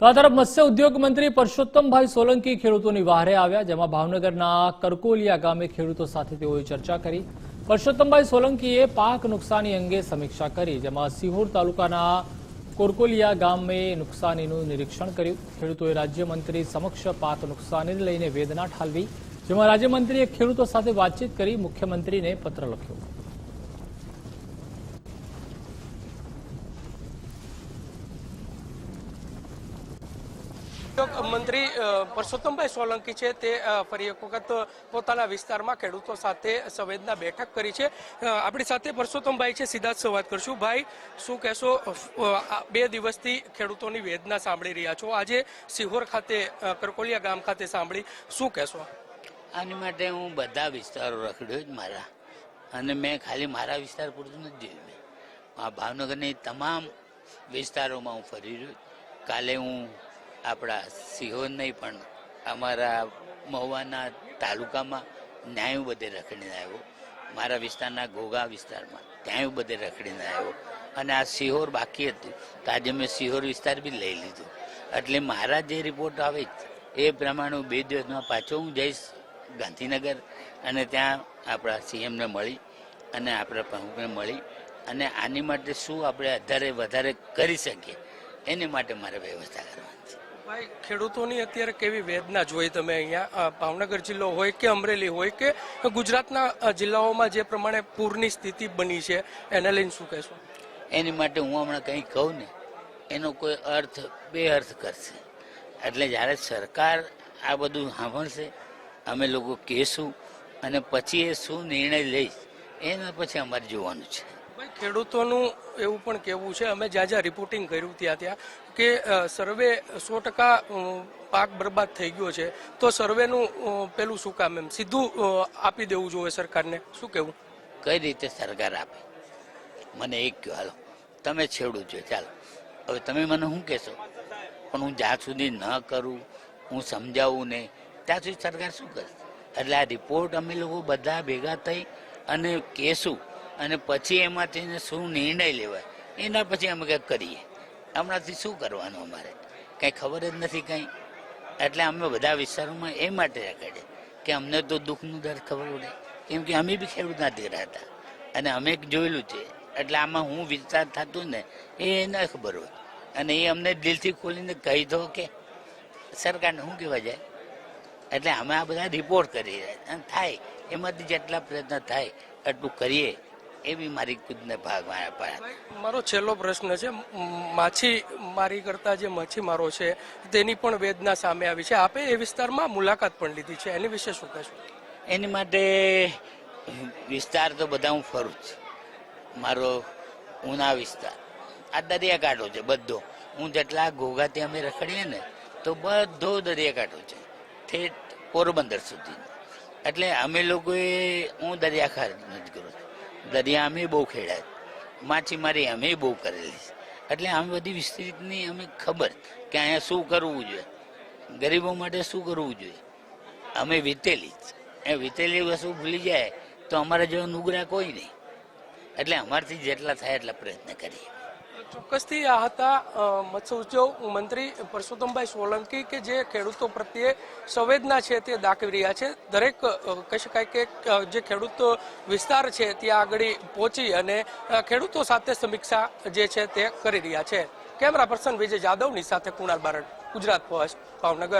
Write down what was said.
તો આ મત્સ્ય ઉદ્યોગ મંત્રી પરસોત્તમભાઈ સોલંકી ખેડૂતોની વાહરે આવ્યા, જેમાં ભાવનગરના કરકોલિયા ગામે ખેડૂતો સાથે તેઓએ ચર્ચા કરી. પરસોત્તમભાઈ સોલંકીએ પાક નુકસાની અંગે સમીક્ષા કરી, જેમાં સિહોર તાલુકાના કોરકોલિયા ગામે નુકસાનીનું નિરીક્ષણ કર્યું. ખેડૂતોએ રાજ્યમંત્રી સમક્ષ પાક નુકસાનીને લઈને વેદના ઠાલવી, જેમાં રાજ્યમંત્રીએ ખેડૂતો સાથે વાતચીત કરી મુખ્યમંત્રીને પત્ર લખ્યો. મંત્રી પરસોત્તમભાઈ સોલંકી છે તે ફરી એક વખત પોતાના વિસ્તારમાં ખેડૂતો સાથે સંવેદના બેઠક કરી છે. આપણી સાથે પરસોત્તમભાઈ છે, સીધા જ સંવાદ કરશું. ભાઈ, શું કહેશો બે દિવસથી ખેડૂતોની વેદના સાંભળી રહ્યા છો? આજે સિહોર ખાતે કરકોલિયા ગામ ખાતે સાંભળી. શું કહેશો? આની માટે હું બધા વિસ્તારો રખડ્યો જ મારા. અને મેં ખાલી મારા વિસ્તાર પૂરતું નથી જોયું આ ભાવનગરની તમામ વિસ્તારોમાં હું ફરી રહ્યો કાલે હું આપણા સિહોર નહીં પણ અમારા મહુવાના તાલુકામાં ન્યાય બધે રખડીને આવ્યો. મારા વિસ્તારના ઘોઘા વિસ્તારમાં ત્યાં બધે રખડીને આવ્યો. અને આ સિહોર બાકી હતું. તો આજે મેં સિહોર વિસ્તાર બી લઈ લીધો. એટલે મારા જે રિપોર્ટ આવે એ પ્રમાણે હું બે દિવસમાં પાછો હું જઈશ ગાંધીનગર અને ત્યાં આપણા સીએમને મળી અને આપણા પ્રમુખને મળી અને આની માટે શું આપણે વધારે વધારે કરી શકીએ, એની માટે મારે વ્યવસ્થા કરવાની છે. ભાઈ, ખેડૂતોની અત્યારે કેવી વેદના જોઈ તમે અહીંયા? ભાવનગર જિલ્લો હોય કે અમરેલી હોય કે ગુજરાતના જિલ્લાઓમાં જે પ્રમાણે પૂરની સ્થિતિ બની છે, એને લઈને શું કહેશો? એની માટે હું હમણાં કંઈ કહું ને, એનો કોઈ અર્થ બે અર્થ કરશે. એટલે જ્યારે સરકાર આ બધું સાંભળશે, અમે લોકો કહેશું અને પછી એ શું નિર્ણય લઈશ, એના પછી અમારે જોવાનું છે. ખેડૂતોનું એવું પણ કહેવું છે, અમે જ્યાં જ્યાં રિપોર્ટિંગ કર્યું ત્યાં ત્યાં, કે સર્વે સો ટકા પાક બરબાદ થઈ ગયો છે. તો સર્વેનું પેલું શું કામ એમ? સીધું આપી દેવું જોઈએ સરકારને. શું કહેવું? કઈ રીતે સરકાર આપે? મને એક કહો હાલો. તમે છેડું છો, ચાલો. હવે તમે મને શું કહેશો? પણ હું જ્યાં સુધી ન કરું, હું સમજાવું નહીં, ત્યાં સુધી સરકાર શું કરશે? એટલે આ રિપોર્ટ અમે લોકો બધા ભેગા થઈ અને કહેશું અને પછી એમાંથી શું નિર્ણય લેવાય? એના પછી અમે કંઈક કરીએ. હમણાંથી શું કરવાનું અમારે? કંઈ ખબર જ નથી કંઈ. એટલે અમે બધા વિસ્તારોમાં એ માટે રખડે કે અમને તો દુઃખનું દર ખબર પડે. કેમ કે અમે બી ખેડૂતના દીકરા હતા અને અમે જોયેલું છે. એટલે આમાં હું વિસ્તાર થતું ને, એ ન ખબર હોય. અને એ અમને દિલથી ખોલીને કહી દો કે, સરકારને શું કહેવા જાય? એટલે અમે આ બધા રિપોર્ટ કરી રહ્યા અને થાય. એમાંથી જેટલા પ્રયત્ન થાય, એટલું કરીએ. એ બી મારી કુદને ભાગ મારા પાડે. મારો છેલ્લો પ્રશ્ન છે માછી મારી કરતા જે માછીમારો છે તેની પણ વેદના સામે આવી છે. આપે એ વિસ્તારમાં મુલાકાત પણ લીધી છે. એની વિશે શું કહેશો? એની માટે વિસ્તાર તો બધા હું ફરું જ મારો ઉના વિસ્તાર. આ દરિયાકાંઠો છે બધો. હું જેટલા ઘોઘાથી અમે રખડીએ ને તો બધો દરિયાકાંઠો છે. ઠેઠ પોરબંદર સુધી એટલે અમે લોકોએ હું છું દરિયા અમે બહુ ખેડ્યા. માછીમારી અમે બહુ કરેલી. એટલે આમ બધી વિસ્તૃતની અમે ખબર કે અહીંયા શું કરવું જોઈએ. ગરીબો માટે શું કરવું જોઈએ? અમે વીતેલી એ વીતેલી વસ્તુ ભૂલી જાય તો અમારા જેવા નુગરા કોઈ નહીં. એટલે અમારથી જેટલા થાય એટલા પ્રયત્ન કરીએ. ચોક્કસથી આ હતા મત્સ્ય ઉદ્યોગ મંત્રી પરસોત્તમભાઈ સોલંકી કે જે ખેડૂતો પ્રત્યે સંવેદના છે તે દાખવી રહ્યા છે. દરેક કહી શકાય કે જે ખેડૂત વિસ્તાર છે ત્યાં આગળ પહોંચી અને ખેડૂતો સાથે સમીક્ષા જે છે તે કરી રહ્યા છે. કેમેરા પર્સન વિજય જાદવની સાથે કુણાલ બારડ, ગુજરાત પોસ્ટ, ભાવનગર.